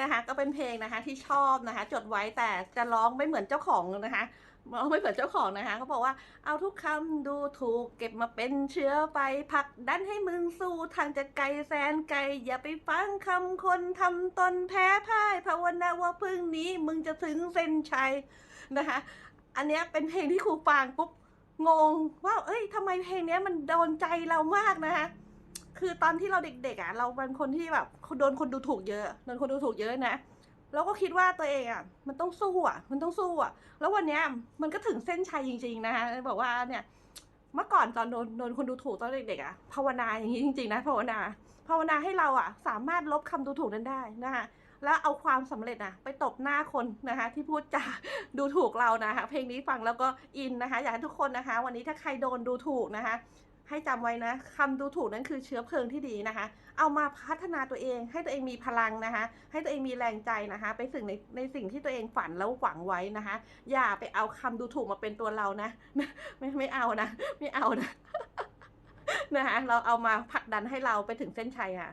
นะคะก็เป็นเพลงนะคะที่ชอบนะคะ จดไว้แต่จะร้องไม่เหมือนเจ้าของนะคะร้องไม่เหมือนเจ้าของนะคะเขาบอกว่าเอาทุกคำดูถูกเก็บมาเป็นเชื้อไปผักดันให้มึงสู้ทางจะไกลแสนไกล อย่าไปฟังคำคนทำตนแพ้พ่ายภาวนาว่าพรุ่งนี้มึงจะถึงเส้นชัยนะคะ อันนี้เป็นเพลงที่ครูฟังปุ๊บงงว่า เอ้ยทำไมเพลงนี้มันโดนใจเรามากนะคะ คือตอนที่เราเด็กๆอะเราเป็นคนที่แบบโดนคนดูถูกเยอะโดนคนดูถูกเยอะนะเราก็คิดว่าตัวเองอะมันต้องสู้อะ มันต้องสู้อะ แล้ววันเนี้ยมันก็ถึงเส้นชัยจริง ๆ นะคะบอกว่าเนี่ยเมื่อก่อนตอนโดนโดนคนดูถูกตอนเด็กๆอะภาวนาอย่างนี้จริง ๆ นะภาวนาภาวนาให้เราอะ สามารถลบคำดูถูกนั้นได้นะคะแล้วเอาความสำเร็จอะไปตบหน้าคนนะคะ ที่พูดจาดูถูกเรานะคะเพลงนี้ฟังแล้วก็อินนะคะ อยากให้ทุกคนนะคะ วันนี้ถ้าใครโดนดูถูกนะคะ ให้จำไว้นะคำดูถูกนั้นคือเชื้อเพลิงที่ดีนะคะ เอามาพัฒนาตัวเองให้ตัวเองมีพลังนะคะ ให้ตัวเองมีแรงใจนะคะ ไปสึ่งในในสิ่งที่ตัวเองฝันแล้วหวังไว้นะคะ อย่าไปเอาคำดูถูกมาเป็นตัวเรานะ ไม่ไม่เอานะ ไม่เอานะนะคะเราเอามาผลักดันให้เราไปถึงเส้นชัยค่ะ